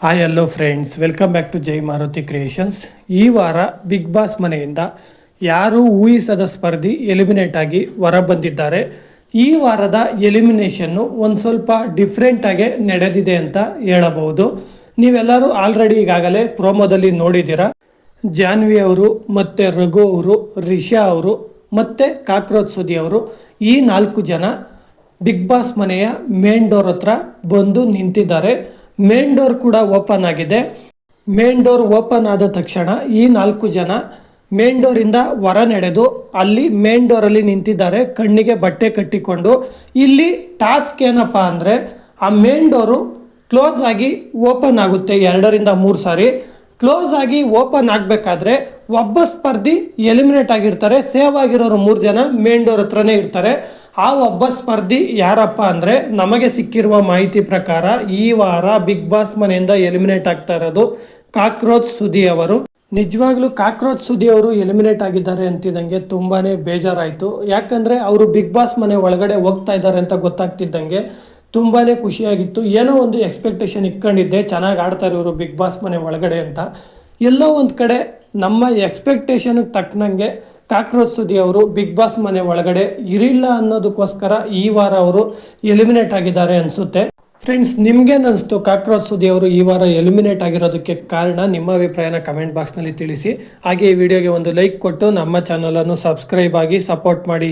Hi hello friends welcome back to Jai Maruti creations ಈ ವಾರ big boss ಮನೆಯಿಂದ ಯಾರು ಊಹಿಸದ ಸ್ಪರ್ಧಿ ಎಲಿಮಿನೇಟ್ ಆಗಿ ಹೊರ ಬಂದಿದ್ದಾರೆ ಈ ವಾರದ ಎಲಿಮಿನೇಷನ್ನು ಒಂದು ಸ್ವಲ್ಪ ಡಿಫ್ರೆಂಟಾಗೆ ನಡೆದಿದೆ ಅಂತ ಹೇಳಬಹುದು. ನೀವೆಲ್ಲರೂ ಆಲ್ರೆಡಿ ಈಗಾಗಲೇ ಪ್ರೋಮೋದಲ್ಲಿ ನೋಡಿದ್ದೀರಾ. ಜಾನ್ವಿ ಅವರು, ಮತ್ತು ರಘು ಅವರು, ರಿಷಾ ಅವರು, ಮತ್ತು ಕಾಕ್ರೋಚ್ ಸುದಿ ಅವರು ಈ ನಾಲ್ಕು ಜನ ಬಿಗ್ ಬಾಸ್ ಮನೆಯ ಮೇನ್ ಡೋರ್ ಹತ್ರ ಬಂದು ನಿಂತಿದ್ದಾರೆ. ಮೇನ್ ಡೋರ್ ಕೂಡ ಓಪನ್ ಆಗಿದೆ. ಮೇನ್ ಡೋರ್ ಓಪನ್ ಆದ ತಕ್ಷಣ ಈ ನಾಲ್ಕು ಜನ ಮೇನ್ ಡೋರಿಂದ ಹೊರ ನಡೆದು ಅಲ್ಲಿ ಮೇನ್ ಡೋರಲ್ಲಿ ನಿಂತಿದ್ದಾರೆ. ಕಣ್ಣಿಗೆ ಬಟ್ಟೆ ಕಟ್ಟಿಕೊಂಡು. ಇಲ್ಲಿ ಟಾಸ್ಕ್ ಏನಪ್ಪ ಅಂದರೆ ಆ ಮೇನ್ ಡೋರು ಕ್ಲೋಸ್ ಆಗಿ ಓಪನ್ ಆಗುತ್ತೆ ಎರಡರಿಂದ ಮೂರು ಸಾರಿ. ಕ್ಲೋಸ್ ಆಗಿ ಓಪನ್ ಆಗಬೇಕಾದ್ರೆ ಒಬ್ಬ ಸ್ಪರ್ಧಿ ಎಲಿಮಿನೇಟ್ ಆಗಿರ್ತಾರೆ ಸೇವ್ ಆಗಿರೋರು ಮೂರು ಜನ ಮೇನ್ ಡೋರ್ ಹತ್ರನೇ ಇರ್ತಾರೆ. ಆ ಒಬ್ಬ ಸ್ಪರ್ಧಿ ಯಾರಪ್ಪ ಅಂದರೆ ನಮಗೆ ಸಿಕ್ಕಿರುವ ಮಾಹಿತಿ ಪ್ರಕಾರ ಈ ವಾರ ಬಿಗ್ ಬಾಸ್ ಮನೆಯಿಂದ ಎಲಿಮಿನೇಟ್ ಆಗ್ತಾ ಇರೋದು ಕಾಕ್ರೋಚ್ ಸುದಿ ಅವರು. ನಿಜವಾಗ್ಲೂ ಕಾಕ್ರೋಚ್ ಸುದಿ ಅವರು ಎಲಿಮಿನೇಟ್ ಆಗಿದ್ದಾರೆ ಅಂತಿದ್ದಂಗೆ ತುಂಬಾ ಬೇಜಾರಾಯಿತು. ಯಾಕಂದರೆ ಅವರು ಬಿಗ್ ಬಾಸ್ ಮನೆ ಒಳಗಡೆ ಹೋಗ್ತಾ ಇದ್ದಾರೆ ಅಂತ ಗೊತ್ತಾಗ್ತಿದ್ದಂಗೆ ತುಂಬಾ ಖುಷಿಯಾಗಿತ್ತು. ಏನೋ ಒಂದು ಎಕ್ಸ್ಪೆಕ್ಟೇಷನ್ ಇಟ್ಕೊಂಡಿದ್ದೆ, ಚೆನ್ನಾಗಿ ಆಡ್ತಾರೆ ಇವರು ಬಿಗ್ ಬಾಸ್ ಮನೆ ಒಳಗಡೆ ಅಂತ. ಎಲ್ಲೋ ಒಂದು ಕಡೆ ನಮ್ಮ ಎಕ್ಸ್ಪೆಕ್ಟೇಷನ್ಗೆ ತಕ್ಕನಂಗೆ ಕಾಕ್ರೋಚ್ ಸುದಿ ಅವರು ಬಿಗ್ ಬಾಸ್ ಮನೆ ಒಳಗಡೆ ಇರಿಲ್ಲ ಅನ್ನೋದಕ್ಕೋಸ್ಕರ ಈ ವಾರ ಅವರು ಎಲಿಮಿನೇಟ್ ಆಗಿದ್ದಾರೆ ಅನಿಸುತ್ತೆ. ಫ್ರೆಂಡ್ಸ್ ನಿಮ್ಗೇನು ಅನಿಸ್ತು ಕಾಕ್ರೋಚ್ ಸುದಿ ಅವರು ಈ ವಾರ ಎಲಿಮಿನೇಟ್ ಆಗಿರೋದಕ್ಕೆ ಕಾರಣ? ನಿಮ್ಮ ಅಭಿಪ್ರಾಯನ ಕಮೆಂಟ್ ಬಾಕ್ಸ್ನಲ್ಲಿ ತಿಳಿಸಿ. ಹಾಗೆ ಈ ವಿಡಿಯೋಗೆ ಒಂದು ಲೈಕ್ ಕೊಟ್ಟು ನಮ್ಮ ಚಾನಲನ್ನು ಸಬ್ಸ್ಕ್ರೈಬ್ ಆಗಿ ಸಪೋರ್ಟ್ ಮಾಡಿ.